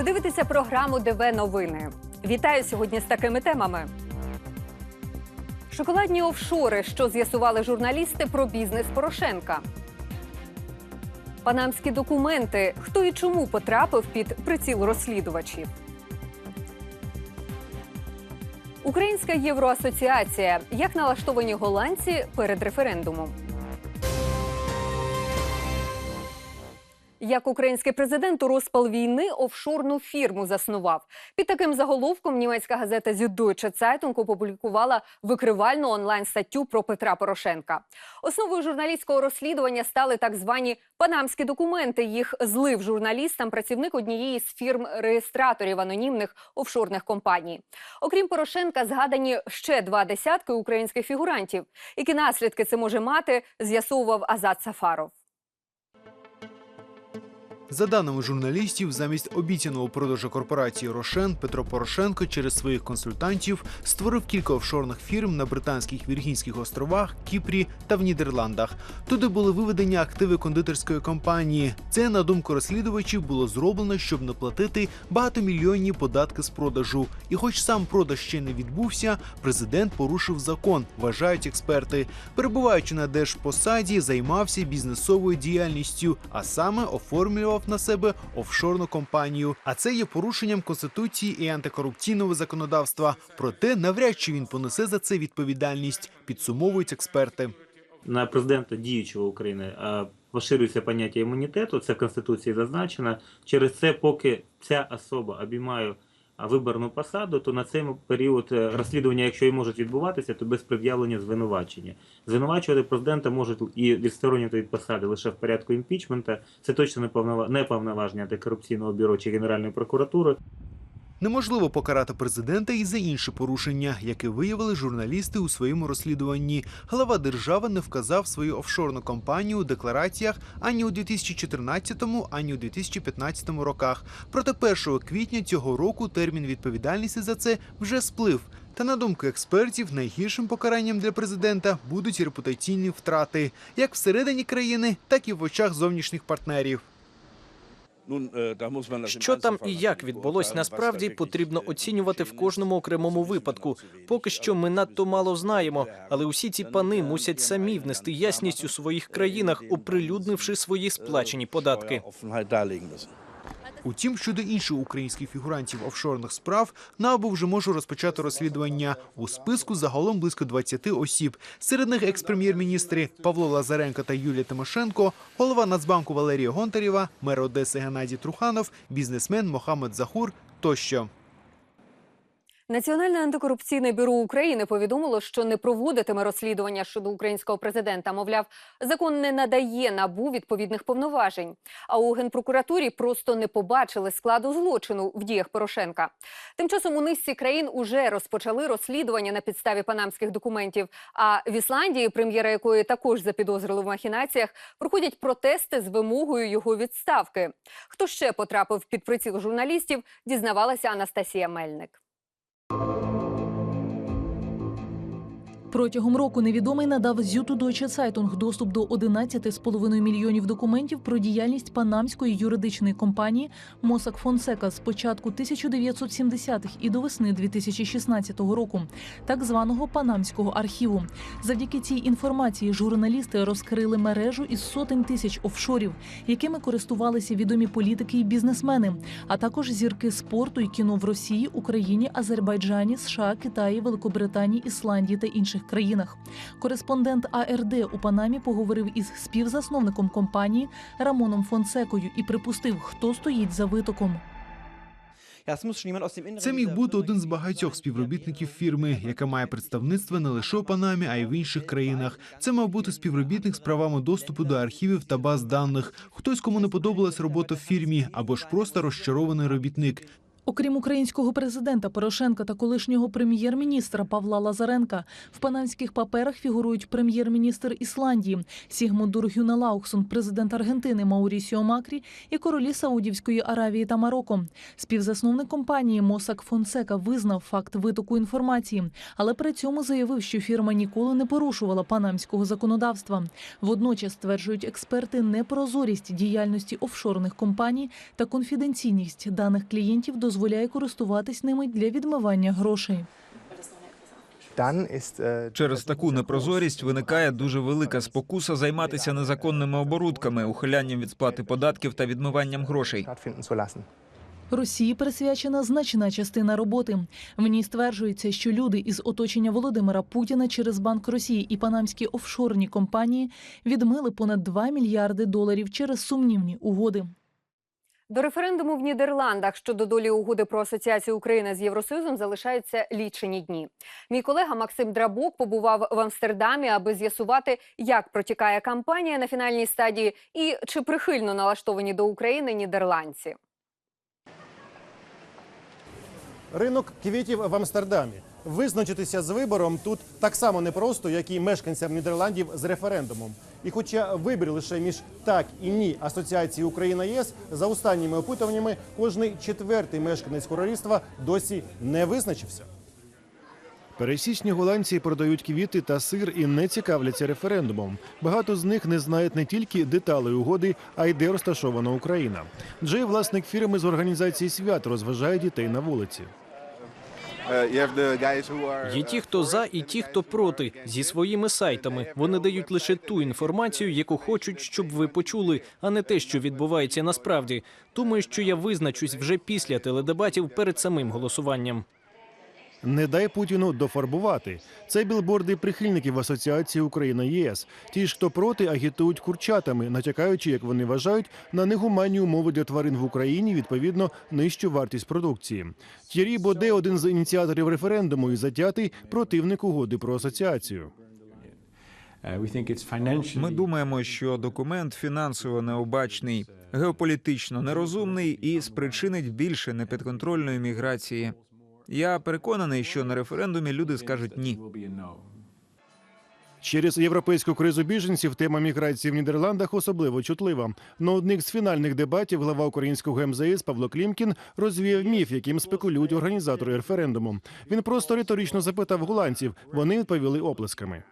Ви дивитеся програму ДВ Новини. Вітаю сьогодні з такими темами. Шоколадні офшори, що з'ясували журналісти про бізнес Порошенка. Панамські документи. Хто і чому потрапив під приціл розслідувачів? Українська євроасоціація. Як налаштовані голландці перед референдумом? Як український президент у розпал війни офшорну фірму заснував. Під таким заголовком німецька газета Süddeutsche Zeitung опублікувала викривальну онлайн-статтю про Петра Порошенка. Основою журналістського розслідування стали так звані панамські документи. Їх злив журналістам працівник однієї з фірм-реєстраторів анонімних офшорних компаній. Окрім Порошенка, згадані ще два десятки українських фігурантів. Які наслідки це може мати, з'ясовував Азат Сафаров. За даними журналістів, замість обіцяного продажу корпорації Рошен Петро Порошенко через своїх консультантів створив кілька офшорних фірм на британських Віргінських островах, Кіпрі та в Нідерландах. Туди були виведені активи кондитерської компанії. Це, на думку розслідувачів, було зроблено, щоб не платити багатомільйонні податки з продажу. І, хоч сам продаж ще не відбувся, президент порушив закон, вважають експерти. Перебуваючи на держпосаді, займався бізнесовою діяльністю, а саме оформлював на себе офшорну компанію. А це є порушенням конституції і антикорупційного законодавства. Проте навряд чи він понесе за це відповідальність, підсумовують експерти. на президента діючого України поширюється поняття імунітету, це в Конституції зазначено. Через це, поки ця особа обіймає виборну посаду, то на цей період е, розслідування, якщо і можуть відбуватися, то без пред'явлення звинувачення. Звинувачувати президента можуть і відсторонювати від посади лише в порядку імпічмента. Це точно не повноваження антикорупційного бюро чи Генеральної прокуратури. Неможливо покарати президента і за інші порушення, які виявили журналісти у своєму розслідуванні. Глава держави не вказав свою офшорну компанію у деклараціях ані у 2014, ані у 2015 роках. Проте 1 квітня цього року термін відповідальності за це вже сплив. Та на думку експертів, найгіршим покаранням для президента будуть репутаційні втрати як всередині країни, так і в очах зовнішніх партнерів. Що там і як відбулось насправді потрібно оцінювати в кожному окремому випадку. Поки що ми надто мало знаємо, але усі ці пани мусять самі внести ясність у своїх країнах, оприлюднивши свої сплачені податки. Утім, щодо інших українських фігурантів офшорних справ, НАБУ вже може розпочати розслідування. У списку загалом близько 20 осіб. Серед них екс-прем'єр-міністри Павло Лазаренко та Юлія Тимошенко, голова Нацбанку Валерія Гонтарєва, мер Одеси Геннадій Труханов, бізнесмен Мохамед Захур тощо. Національне антикорупційне бюро України повідомило, що не проводитиме розслідування щодо українського президента. Мовляв, закон не надає набу відповідних повноважень. А у генпрокуратурі просто не побачили складу злочину в діях Порошенка. Тим часом у низці країн уже розпочали розслідування на підставі панамських документів. А в Ісландії, прем'єра якої також запідозрили в махінаціях, проходять протести з вимогою його відставки. Хто ще потрапив під приціл журналістів, дізнавалася Анастасія Мельник. Протягом року невідомий надав Süddeutsche Zeitung доступ до 11,5 мільйонів документів про діяльність панамської юридичної компанії Mossack Fonseca з початку 1970-х і до весни 2016 року, так званого панамського архіву. Завдяки цій інформації журналісти розкрили мережу із сотень тисяч офшорів, якими користувалися відомі політики і бізнесмени, а також зірки спорту і кіно в Росії, Україні, Азербайджані, США, Китаї, Великобританії, Ісландії та інших країнах. Кореспондент АРД у Панамі поговорив із співзасновником компанії Рамоном Фонсекою і припустив, хто стоїть за витоком. Це міг бути один з багатьох співробітників фірми, яка має представництво не лише у Панамі, а й в інших країнах. Це мав бути співробітник з правами доступу до архівів та баз даних. Хтось, кому не подобалась робота в фірмі, або ж просто розчарований робітник. Окрім українського президента Порошенка та колишнього прем'єр-міністра Павла Лазаренка, в панамських паперах фігурують прем'єр-міністр Ісландії Сігмунdur Гюналаухсон, президент Аргентини Маурісіо Макрі і королі Саудівської Аравії та Марокко. Співзасновник компанії Мосак Фонсека визнав факт витоку інформації, але при цьому заявив, що фірма ніколи не порушувала панамського законодавства. Водночас стверджують експерти непрозорість діяльності офшорних компаній та конфіденційність даних клієнтів дозволяє користуватись ними для відмивання грошей. Через таку непрозорість виникає дуже велика спокуса займатися незаконними оборудками, ухилянням від сплати податків та відмиванням грошей. Росії присвячена значна частина роботи. В ній стверджується, що люди із оточення Володимира Путіна через Банк Росії і панамські офшорні компанії відмили понад 2 мільярди доларів через сумнівні угоди. До референдуму в Нідерландах щодо долі угоди про асоціацію України з Євросоюзом залишаються лічені дні. Мій колега Максим Драбок побував в Амстердамі, аби з'ясувати, як протікає кампанія на фінальній стадії і чи прихильно налаштовані до України нідерландці. Ринок квітів в Амстердамі. Визначитися з вибором тут так само непросто, як і мешканцям Нідерландів з референдумом. І хоча вибір лише між так і ні асоціації Україна ЄС, за останніми опитуваннями кожний четвертий мешканець королівства досі не визначився. Пересічні голландці продають квіти та сир і не цікавляться референдумом. Багато з них не знають не тільки деталей угоди, а й де розташована Україна. Джей, власник фірми з організації свят, розважає дітей на вулиці. Є ті, хто за, і ті, хто проти, зі своїми сайтами. Вони дають лише ту інформацію, яку хочуть, щоб ви почули, а не те, що відбувається насправді. Думаю, що я визначусь вже після теледебатів перед самим голосуванням. Не дай Путіну дофарбувати. Це білборди прихильників асоціації Україна ЄС. Ті ж, хто проти, агітують курчатами, натякаючи, як вони вважають, на негуманні умови для тварин в Україні, відповідно, нижчу вартість продукції. Т'єрі Боде, один з ініціаторів референдуму і затятий противник угоди про асоціацію. Ми думаємо, що документ фінансово необачний, геополітично нерозумний і спричинить більше непідконтрольної міграції. Я переконаний, що на референдумі люди скажуть ні. Через європейську кризу біженців тема міграції в Нідерландах особливо чутлива. На одних з фінальних дебатів глава українського МЗС Павло Клімкін розвіяв міф, яким спекулюють організатори референдуму. Він просто риторично запитав голландців. Вони відповіли оплесками.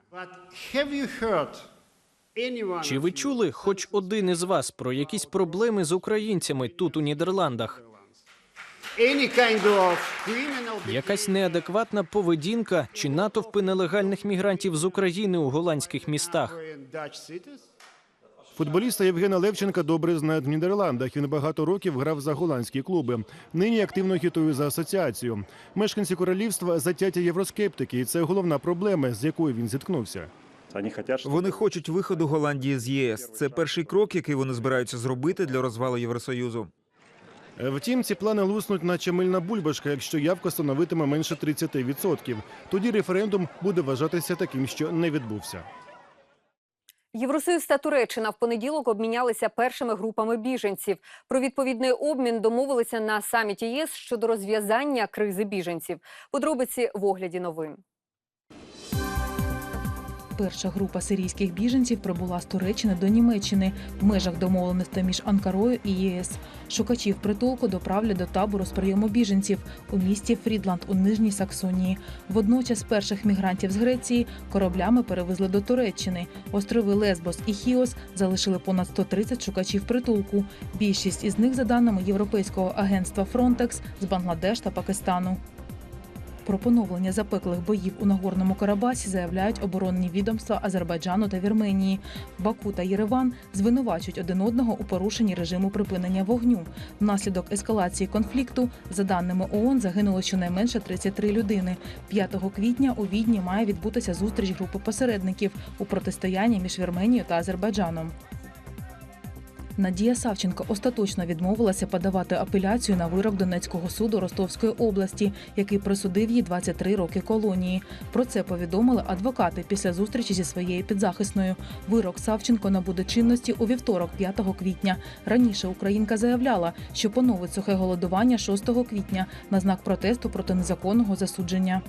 Чи ви чули хоч один із вас про якісь проблеми з українцями тут у Нідерландах? Якась неадекватна поведінка чи натовпи нелегальних мігрантів з України у голландських містах? Футболіста Євгена Левченка добре знають в Нідерландах. Він багато років грав за голландські клуби. Нині активно агітує за асоціацію. Мешканці королівства затяті євроскептики, і це головна проблема, з якою він зіткнувся. Вони хочуть виходу Голландії з ЄС. Це перший крок, який вони збираються зробити для розвалу Євросоюзу. Втім, ці плани луснуть, наче мильна бульбашка, якщо явка становитиме менше 30%. Тоді референдум буде вважатися таким, що не відбувся. Євросоюз та Туреччина в понеділок обмінялися першими групами біженців. Про відповідний обмін домовилися на саміті ЄС щодо розв'язання кризи біженців. Подробиці в огляді новин. Перша група сирійських біженців прибула з Туреччини до Німеччини в межах домовленостей між Анкарою і ЄС. Шукачів притулку доправлять до табору з прийому біженців у місті Фрідланд у Нижній Саксонії. Водночас перших мігрантів з Греції кораблями перевезли до Туреччини. Острови Лесбос і Хіос залишили понад 130 шукачів притулку. Більшість із них, за даними Європейського агентства Фронтекс, з Бангладеш та Пакистану. Про поновлення запеклих боїв у Нагорному Карабасі заявляють оборонні відомства Азербайджану та Вірменії. Баку та Єреван звинувачують один одного у порушенні режиму припинення вогню. Внаслідок ескалації конфлікту, за даними ООН, загинуло щонайменше 33 людини. 5 квітня у Відні має відбутися зустріч групи посередників у протистоянні між Вірменією та Азербайджаном. Надія Савченко остаточно відмовилася подавати апеляцію на вирок Донецького суду Ростовської області, який присудив їй 23 роки колонії. Про це повідомили адвокати після зустрічі зі своєю підзахисною. Вирок Савченко набуде чинності у вівторок, 5 квітня. Раніше Українка заявляла, що поновить сухе голодування 6 квітня на знак протесту проти незаконного засудження.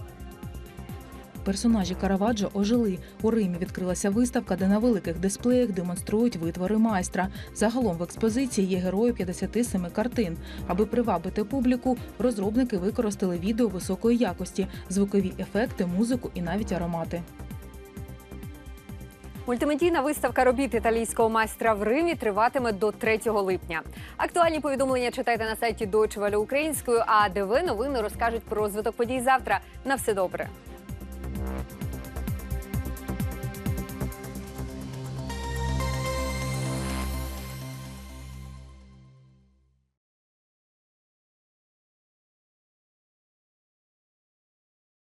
Персонажі Караваджо ожили. У Римі відкрилася виставка, де на великих дисплеях демонструють витвори майстра. Загалом в експозиції є герої 57 картин. Аби привабити публіку, розробники використали відео високої якості, звукові ефекти, музику і навіть аромати. Мультимедійна виставка робіт італійського майстра в Римі триватиме до 3 липня. Актуальні повідомлення читайте на сайті Deutsche Welle українською. А ДВ новини розкажуть про розвиток подій завтра. На все добре.